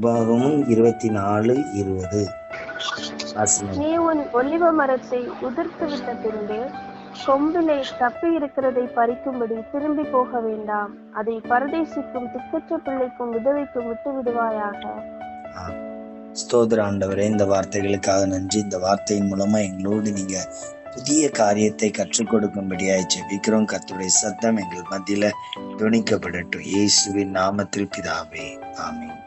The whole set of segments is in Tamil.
உபாகமும் இருபத்தி நாலு இருபது நீ உன் ஒலிவ மரத்தை உதிர்த்து விட்ட பின்பு கொம்பிலே தப்பி இருக்கிறதை பறிக்கும்படி திரும்பி போக வேண்டாம். அதை பரதேசிக்கும் திக்கற்ற பிள்ளைக்கும் விதவைக்கும் விட்டு விடுவாயாக. ஸ்தோத்திர ஆண்டவரே இந்த வார்த்தைகளுக்காக நன்றி. இந்த வார்த்தையின் மூலமா எங்களோடு நீங்க புதிய காரியத்தை கற்றுக் கொடுக்கும்படியாய் ஜெபிக்கிறோம். கர்த்தருடைய சத்தம் எங்கள் மத்தியில துணிக்கப்படட்டும். இயேசுவின் நாமத்தில் பிதாவே. ஆமென்.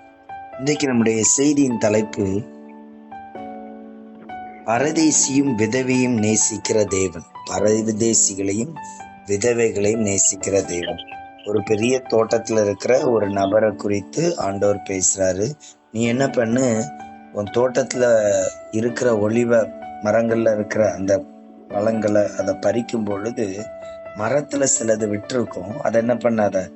இன்றைக்கு நம்முடைய செய்தியின் தலைப்பு பரதேசியும் விதவையும் நேசிக்கிற தேவன். பரதேசிகளையும் விதவைகளையும் நேசிக்கிற தேவன். ஒரு பெரிய தோட்டத்தில் இருக்கிற ஒரு நபரை குறித்து ஆண்டவர் பேசுறாரு. நீ என்ன பண்ணு? உன் தோட்டத்தில் இருக்கிற ஒளிவ மரங்களில் இருக்கிற அந்த பழங்களை அதை பறிக்கும் பொழுது மரத்தில் சிலது விட்டுருக்கும். அதை என்ன பண்ணாத?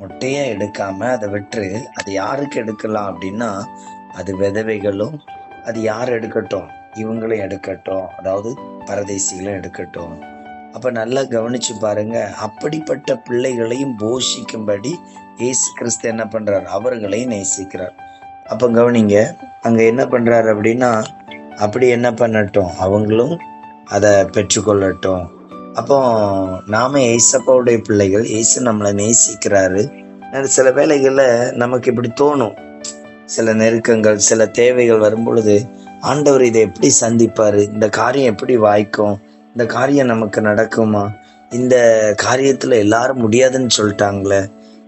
மொட்டையா எடுக்காம அதை விட்டுரு. அது யாருக்கு எடுக்கலாம் அப்படின்னா அது விதவைகளும் அது யார் எடுக்கட்டும்? இவங்களும் எடுக்கட்டும். அதாவது பரதேசிகளும் எடுக்கட்டும். அப்ப நல்லா கவனிச்சு பாருங்க. அப்படிப்பட்ட பிள்ளைகளையும் போஷிக்கும்படி இயேசு கிறிஸ்து என்ன பண்றார்? அவர்களையும் நேசிக்கிறார். அப்ப கவனிங்க அங்க என்ன பண்றாரு அப்படின்னா அப்படி என்ன பண்ணட்டும்? அவங்களும் அதை பெற்றுக்கொள்ளட்டும். அப்போ நாம ஏசப்பாவுடைய பிள்ளைகள் ஏசு நம்மளை நேசிக்கிறாரு. சில வேலைகளில் நமக்கு இப்படி தோணும். சில நெருக்கங்கள் சில தேவைகள் வரும்பொழுது ஆண்டவர் இதை எப்படி சந்திப்பார்? இந்த காரியம் எப்படி வாய்க்கும்? இந்த காரியம் நமக்கு நடக்குமா? இந்த காரியத்தில் எல்லாரும் முடியாதுன்னு சொல்லிட்டாங்களே.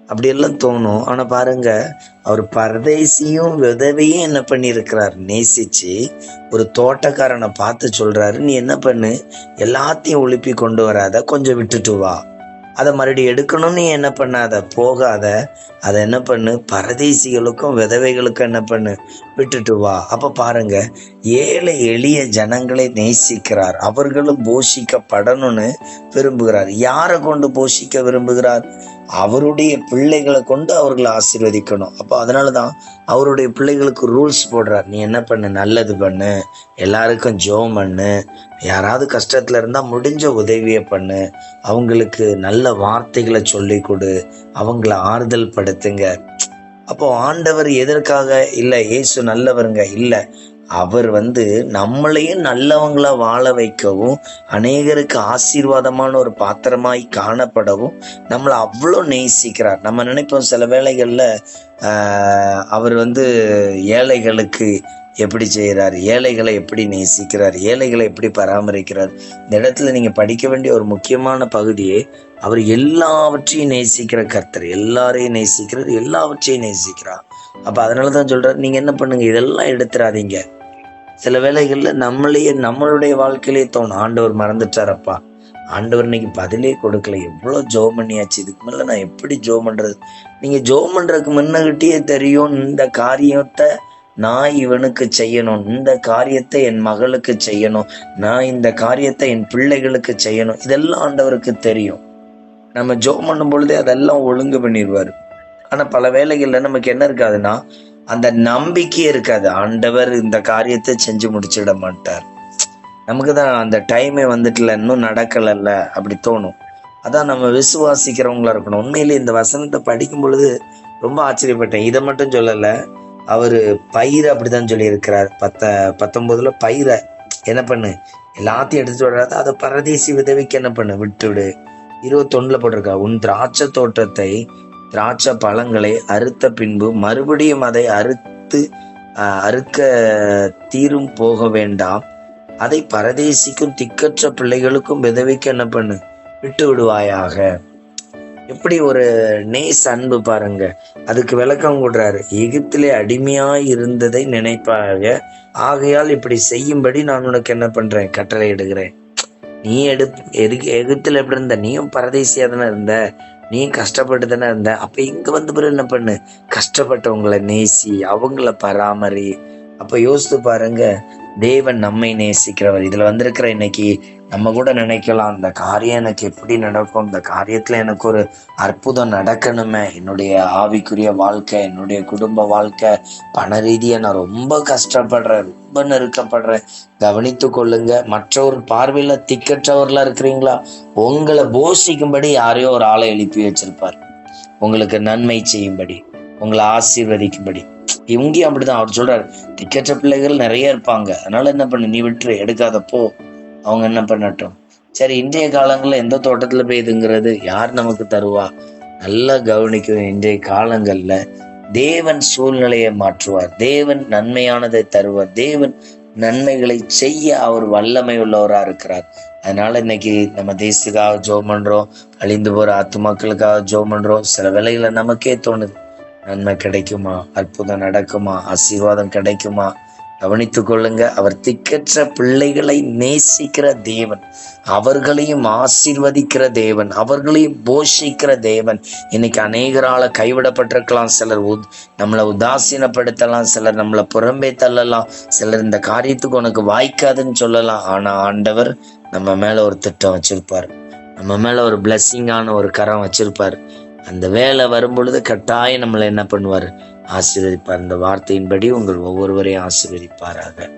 அப்படியெல்லாம் தோணும். ஆனால் பாருங்க அவர் பரதேசியும் விதவையும் என்ன பண்ணியிருக்கிறார்? நேசிச்சு ஒரு தோட்டக்காரனை பார்த்து சொல்றாரு நீ என்ன பண்ணு? எல்லாத்தையும் ஒழுப்பி கொண்டு வராத கொஞ்சம் விட்டுட்டு வா. அதை மறுபடியும் எடுக்கணும்னு நீ என்ன பண்ணாத? போகாத. அதை என்ன பண்ணு? பரதேசிகளுக்கும் விதவைகளுக்கும் என்ன பண்ணு? விட்டுட்டு வா. அப்போ பாருங்க ஏழை எளிய ஜனங்களை நேசிக்கிறார். அவர்களும் போஷிக்கப்படணும்னு விரும்புகிறார். யாரை கொண்டு போஷிக்க விரும்புகிறார்? அவருடைய பிள்ளைகளை கொண்டு அவர்களை ஆசீர்வதிக்கணும். அப்போ அதனால தான் அவருடைய பிள்ளைகளுக்கு ரூல்ஸ் போடுறார். நீ என்ன பண்ணு? நல்லது பண்ணு. எல்லாருக்கும் ஜோம் பண்ணு. யாராவது கஷ்டத்தில் இருந்தால் முடிஞ்ச உதவியை பண்ணு. அவங்களுக்கு நல்ல வார்த்தைகளை சொல்லி கொடு. அவங்கள ஆறுதல் படுத்துங்க. அப்போ ஆண்டவர் எதற்காக? இல்லை இயேசு நல்லவருங்க. இல்லை அவர் வந்து நம்மளையும் நல்லவங்களா வாழ வைக்கவும் அநேகருக்கு ஆசீர்வாதமான ஒரு பாத்திரமாய் காணப்படவும் நம்மளை அவ்வளோ நேசிக்கிறார். நம்ம நினைப்போம் சில வேளைகளில் அவர் வந்து ஏழைகளுக்கு எப்படி செய்கிறார் ஏழைகளை எப்படி நேசிக்கிறார் ஏழைகளை எப்படி பராமரிக்கிறார். இந்த இடத்துல நீங்கள் படிக்க வேண்டிய ஒரு முக்கியமான பகுதியே அவர் எல்லாவற்றையும் நேசிக்கிற கர்த்தர் எல்லாரையும் நேசிக்கிறார் எல்லாவற்றையும் நேசிக்கிறார். அப்போ அதனால தான் சொல்கிறார் நீங்கள் என்ன பண்ணுங்கள் இதெல்லாம் எடுத்துடாதீங்க சில வேளைகளில் நம்மளையே நம்மளுடைய வாழ்க்கையிலே தோணும் ஆண்டவர் மறந்துட்டாரப்பா. ஆண்டவர் இன்னைக்கு பதிலே கொடுக்கல. எவ்வளவு ஜோம் பண்ணியாச்சு. இதுக்கு மேலே நான் எப்படி ஜோம் பண்றது? நீங்க ஜோம் பண்றதுக்கு முன்னகிட்டே தெரியும் இந்த காரியத்தை நான் இவனுக்கு செய்யணும் இந்த காரியத்தை என் மகளுக்கு செய்யணும் நான் இந்த காரியத்தை என் பிள்ளைகளுக்கு செய்யணும். இதெல்லாம் ஆண்டவருக்கு தெரியும். நம்ம ஜோம் பண்ணும் பொழுதே அதெல்லாம் ஒழுங்கு பண்ணிடுவாரு ஆனால் பல வேலைகளில் நமக்கு என்ன இருக்காதுன்னா அந்த நம்பிக்கையே இருக்காது. ஆண்டவர் இந்த காரியத்தை செஞ்சு முடிச்சிட மாட்டார். நமக்கு தான் அந்த டைமே வந்துட்டுல இன்னும் நடக்கலைல்ல அப்படி தோணும். அதான் நம்ம விசுவாசிக்கிறவங்களா இருக்கணும். உண்மையிலே இந்த வசனத்தை படிக்கும் பொழுது ரொம்ப ஆச்சரியப்பட்டேன். இதை மட்டும் சொல்லலை அவர் பயிரை அப்படிதான் சொல்லியிருக்கிறார். பத்த பத்தொன்பதுல பயிரை. என்ன பண்ணு? எல்லாத்தையும் எடுத்துட்டு வராது அதை பரதேசி விதவிக்கு என்ன பண்ணு? விட்டுவிடு. இருபத்தொன்னுல போட்டிருக்கா உன் திராட்சை தோட்டத்தை திராட்சை பழங்களை அறுத்த பின்பு மறுபடியும் அதை அறுத்து அறுக்க தீரும் போக வேண்டாம். அதை பரதேசிக்கும் திக்கற்ற பிள்ளைகளுக்கும் விதவிக்கு என்ன பண்ணு? விட்டு விடுவாயாக. எப்படி ஒரு நேஸ் அன்பு பாருங்க. அதுக்கு விளக்கம் கொடுறாரு. எகிப்திலே அடிமையாய் இருந்ததை நினைப்பாக. ஆகையால் இப்படி செய்யும்படி நான் உனக்கு என்ன பண்றேன்? கட்டளை எடுக்கிறேன் நீ எடு எகிப்தில் எப்படி இருந்த? நீயும் பரதேசியா தானே இருந்த? நீ கஷ்டப்பட்டு தானே இருந்த. அப்ப இங்க வந்து பிறகு என்ன பண்ணு? கஷ்டப்பட்டவங்களை நேசி அவங்கள பராமரி. அப்ப யோசித்து பாருங்க தேவன் நம்மை நேசிக்கிறவர். இதுல வந்திருக்கிற இன்னைக்கு நம்ம கூட நினைக்கலாம். அந்த காரியம் எனக்கு எப்படி நடக்கும்? இந்த காரியத்துல எனக்கு ஒரு அற்புதம் நடக்கணுமே. என்னுடைய ஆவிக்குரிய வாழ்க்கை என்னுடைய குடும்ப வாழ்க்கை. பண ரீதியா நான் ரொம்ப கஷ்டப்படுறேன். ரொம்ப நெருக்கப்படுறேன். கவனித்து கொள்ளுங்க. மற்றவர் பார்வையில திக்கற்றவர்களா இருக்கிறீங்களா? உங்களை போஷிக்கும்படி யாரையோ ஒரு ஆளை எழுப்பி வச்சிருப்பார். உங்களுக்கு நன்மை செய்யும்படி உங்களை ஆசீர்வதிக்கும்படி. இங்கேயும் அப்படிதான். அவர் சொல்றாரு திக்கற்ற பிள்ளைகள் நிறைய இருப்பாங்க. அதனால என்ன பண்ணு? நீ விட்டுரு. எடுக்காதப்போ அவங்க என்ன பண்ணட்டும்? சரி இன்றைய காலங்கள்ல எந்த தோட்டத்துல பெய்யுதுங்கிறது யார் நமக்கு தருவா? நல்லா கவனிக்கும் இன்றைய காலங்கள்ல தேவன் சூழ்நிலையை மாற்றுவார். தேவன் நன்மையானதை தருவார். தேவன் நன்மைகளை செய்ய அவர் வல்லமை உள்ளவராக இருக்கிறார். அதனால இன்னைக்கு நம்ம தேசத்துக்காக ஜோ பண்றோம். அழிந்து போற ஆத்துமாக்களுக்காக ஜோ பண்றோம். சில வேலைகளை நமக்கே தோணுது நன்மை கிடைக்குமா? அற்புதம் நடக்குமா? ஆசீர்வாதம் கிடைக்குமா? கவனித்துக் கொள்ளுங்க. அவர் திக்கற்ற பிள்ளைகளை நேசிக்கிற தேவன். அவர்களையும் ஆசீர்வதிக்கிற தேவன். அவர்களையும் போஷிக்கிற தேவன். இன்னைக்கு அநேகரால கைவிடப்பட்டிருக்கலாம். சிலர் உத்- நம்மளை உதாசீனப்படுத்தலாம். சிலர் நம்மளை புறம்பே தள்ளலாம். சிலர் இந்த காரியத்துக்கு உனக்கு வாய்க்காதுன்னு சொல்லலாம். ஆனா ஆண்டவர் நம்ம மேல ஒரு திட்டம் வச்சிருப்பார். நம்ம மேல ஒரு பிளெஸ்ஸிங்கான ஒரு கரம் வச்சிருப்பார். அந்த வேலை வரும் பொழுது கட்டாயம் நம்மளை என்ன பண்ணுவார்? ஆசீர்வதிப்பார். இந்த வார்த்தையின்படி உங்கள் ஒவ்வொருவரையும் ஆசீர்வதிப்பாராக.